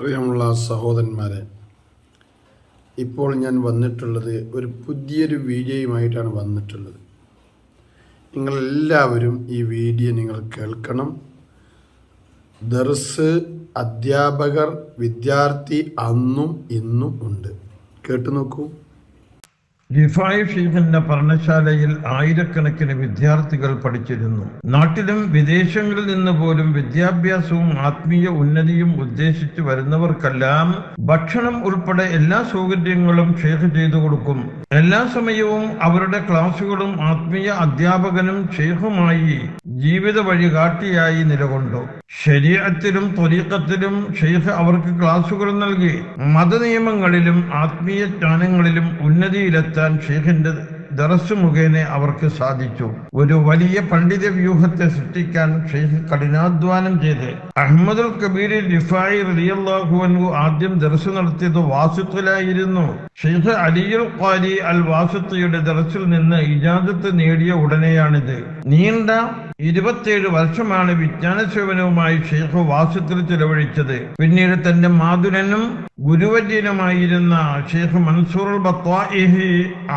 പ്രിയമുള്ള സഹോദരന്മാരെ ഇപ്പോൾ ഞാൻ വന്നിട്ടുള്ളത് ഒരു പുതിയൊരു വീഡിയോയുമായിട്ടാണ് വന്നിട്ടുള്ളത്. നിങ്ങളെല്ലാവരും ഈ വീഡിയോ നിങ്ങൾ കേൾക്കണം. ദർസ് അധ്യാപകർ വിദ്യാർത്ഥി അന്നും ഇന്നും ഉണ്ട്. കേട്ടു നോക്കൂ റിഫായ് എന്ന പഠനശാലയിൽ ആയിരക്കണക്കിന് വിദ്യാർത്ഥികൾ പഠിച്ചിരുന്നു. നാട്ടിലും വിദേശങ്ങളിൽ നിന്ന് പോലും വിദ്യാഭ്യാസവും ആത്മീയ ഉന്നതിയും ഉദ്ദേശിച്ച് വരുന്നവർക്കെല്ലാം ഭക്ഷണം ഉൾപ്പെടെ എല്ലാ സൗകര്യങ്ങളും ഷെയ്ഖ് ചെയ്തു കൊടുക്കും. എല്ലാ സമയവും അവരുടെ ക്ലാസുകളും ആത്മീയ അധ്യാപകനും ഷെയ്ഖുമായി ജീവിത വഴി കാട്ടിയായി നിലകൊണ്ടു. ശരീരത്തിലും ത്വരീക്കത്തിലും ഷെയ്ഖ് അവർക്ക് ക്ലാസുകൾ നൽകി. മതനിയമങ്ങളിലും ആത്മീയ ജ്ഞാനങ്ങളിലും ഉന്നതിയിലെത്താൻ ഷെയ്ഖിന്റെ ദറസ് മുഖേന അവർക്ക് സാധിച്ചു. ഒരു വലിയ പണ്ഡിത വ്യൂഹത്തെ സൃഷ്ടിക്കാൻ ഷെയ്ഖ് കഠിനാധ്വാനം ചെയ്ത്. അഹമ്മദുൽ കബീർ റിഫായി റലിയല്ലാഹുവൻഹു ആദ്യം ദർസ് നടത്തിയത് വാസുത്തിലായിരുന്നു. ഷെയ്ഖ് അലിയുൽ ഖാലി അൽ വാസുത്തിയുടെ ദർശിൽ നിന്ന് ഇജാദത്ത് നേടിയ ഉടനെയാണിത്. നീണ്ട ഇരുപത്തിയേഴ് വർഷമാണ് വിജ്ഞാന സേവനവുമായി ഷെയ്ഖ് വാസുത്തിൽ ചെലവഴിച്ചത്. പിന്നീട് തന്റെ മാതുരനും ഗുരുവര്യനുമായിരുന്ന ഷെയ്ഖ് മൻസൂർ ബത്വാഹി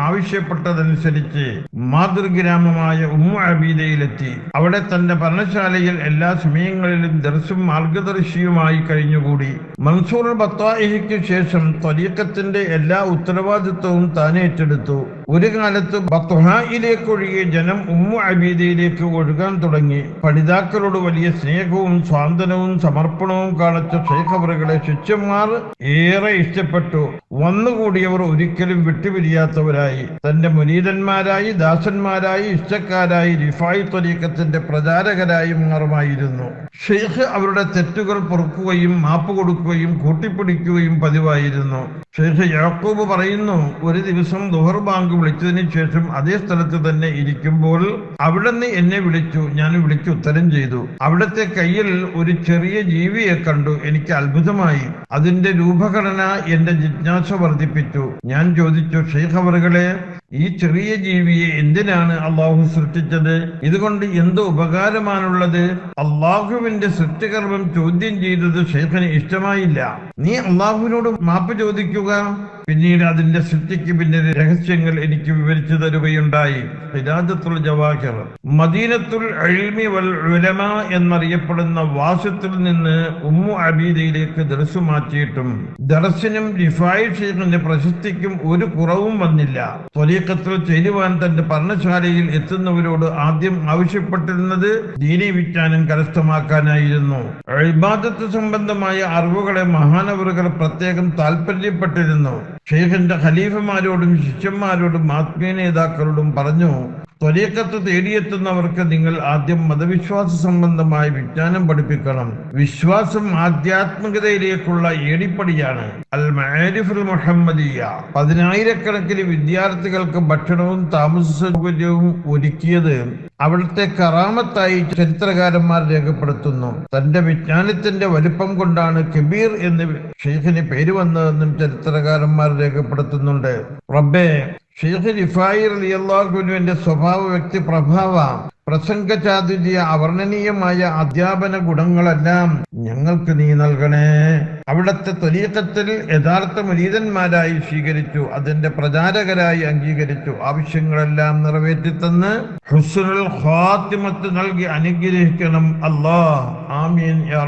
ആവശ്യപ്പെട്ടതനുസരിച്ച് മാതൃഗ്രാമമായ ഉമ്മു അബീദയിലെത്തി. അവിടെ തന്റെ ഭരണശാലയിൽ എല്ലാ സമയങ്ങളിലും ദർശും മാർഗദർശിയുമായി കഴിഞ്ഞുകൂടി. മൻസൂർ ബത്വാഹിക്ക് ശേഷം ത്വരീക്കത്തിന്റെ എല്ലാ ഉത്തരവാദിത്വവും താൻ ഏറ്റെടുത്തു. ഒരു കാലത്ത് ബത്വഹയിലേക്കൊഴികെ ജനം ഉമ്മു അബീദയിലേക്ക് ഒഴുകാൻ തുടങ്ങി. പഠിതാക്കളോട് വലിയ സ്നേഹവും സ്വാന്തനവും സമർപ്പണവും കാണിച്ച ഷേഖബറുകളെ ശിഷ്യന്മാർ ഏറെ ഇഷ്ടപ്പെട്ടു. വന്നുകൂടിയവർ ഒരിക്കലും വിട്ടുപിരിയാത്തവരായി. തന്റെ മുനീതന്മാരായി ദാസന്മാരായി ഇഷ്ടക്കാരായി റിഫായി തൊലീക്കത്തിന്റെ പ്രചാരകരായും മാറുമായിരുന്നു. ഷെയ്ഖ് അവരുടെ തെറ്റുകൾ പൊറുക്കുകയും മാപ്പ് കൊടുക്കുകയും കൂട്ടിപ്പിടിക്കുകയും പതിവായിരുന്നു. ഷെയ്ഖ് യാക്കൂബ് പറയുന്നു ഒരു ദിവസം ദുഹർ ബാങ്ക് വിളിച്ചതിന് ശേഷം അതേ സ്ഥലത്ത് തന്നെ ഇരിക്കുമ്പോൾ അവിടെ നിന്ന് എന്നെ വിളിച്ചു. ഞാൻ വിളിച്ചു ഉത്തരം ചെയ്തു. അവിടത്തെ കയ്യിൽ ഒരു ചെറിയ ജീവിയെ കണ്ടു. എനിക്ക് അത്ഭുതമായി. അതിന്റെ രൂപഘടന എന്റെ ജിജ്ഞാസ വർദ്ധിപ്പിച്ചു. ഞാൻ ചോദിച്ചു ഷെയ്ഖ് അവറുകളെ ഈ ചെറിയ ജീവിയെ എന്തിനാണ് അള്ളാഹു സൃഷ്ടിച്ചത്? ഇതുകൊണ്ട് എന്ത് ഉപകാരമാണുള്ളത്? അള്ളാഹുവിന്റെ സൃഷ്ടികർമ്മം ചോദ്യം ചെയ്തത് ഷെയ്ഖിന് ഇഷ്ടമായില്ല. നീ അള്ളാഹുവിനോട് മാപ്പ് well, പിന്നീട് അതിന്റെ സൃഷ്ടിക്ക് പിന്നിലെ രഹസ്യങ്ങൾ എനിക്ക് വിവരിച്ചു തരുകയുണ്ടായി. ഹിരാജത്തുൽ ജവാഹിർ. മദീനത്തുൽ അഴിമി വൽ ഉലമ എന്നറിയപ്പെടുന്ന വാസത്തിൽ നിന്ന് ഉമ്മു അബീദയിലേക്ക് ദർശു മാറ്റിയിട്ടും ദർശനും ഷെയ്ഖിന്റെ പ്രശസ്തിക്കും ഒരു കുറവും വന്നില്ല. ത്വരീക്കത്തിൽ ചേരുവാൻ തന്റെ പഠനശാലയിൽ എത്തുന്നവരോട് ആദ്യം ആവശ്യപ്പെട്ടിരുന്നത് ദീനി വിജ്ഞാനം കരസ്ഥമാക്കാനായിരുന്നു. ഇബാദത്ത് സംബന്ധമായ അറിവുകളെ മഹാനവറുകൾ പ്രത്യേകം താല്പര്യപ്പെട്ടിരുന്നു ഷെയ്ഖിന്റെ ഖലീഫമാരോടും ശിഷ്യന്മാരോടും ആത്മീയ നേതാക്കളോടും പറഞ്ഞു ത്വരീക്കത്ത് തേടിയെത്തുന്നവർക്ക് നിങ്ങൾ ആദ്യം മതവിശ്വാസ സംബന്ധമായ വിജ്ഞാനം പഠിപ്പിക്കണം. വിശ്വാസം ആധ്യാത്മികതയിലേക്കുള്ള ഏടിപ്പടിയാണ് അൽ മാരിഫുൽ മുഹമ്മദിയ. പതിനായിരക്കണക്കിന് വിദ്യാർത്ഥികൾക്ക് ഭക്ഷണവും താമസ സൗകര്യവും ഒരുക്കിയത് അവിടുത്തെ കറാമത്തായി ചരിത്രകാരന്മാർ രേഖപ്പെടുത്തുന്നു. തന്റെ വിജ്ഞാനത്തിന്റെ വലിപ്പം കൊണ്ടാണ് കബീർ എന്ന് ഷെയ്ഖിന് പേര് വന്നതെന്നും ചരിത്രകാരന്മാർ രേഖപ്പെടുത്തുന്നുണ്ട്. റബ്ബേ ഷെയ്ഖ് റിഫായി റളിയല്ലാഹുവിന്റെ സ്വഭാവ വ്യക്തി പ്രഭാവ പ്രസംഗ ചാതുര്യ അവർണനീയമായ അധ്യാപന ഗുണങ്ങളെല്ലാം ഞങ്ങൾക്ക് നീ നൽകണേ. അവിടത്തെ തൊലീക്കത്തിൽ യഥാർത്ഥ മുരീതന്മാരായി സ്വീകരിച്ചു അതിന്റെ പ്രചാരകരായി അംഗീകരിച്ചു ആവശ്യങ്ങളെല്ലാം നിറവേറ്റിത്തന്ന് ഖാത്തിമത്ത് നൽകി അനുഗ്രഹിക്കണം. അല്ലാ ആമീൻ യാ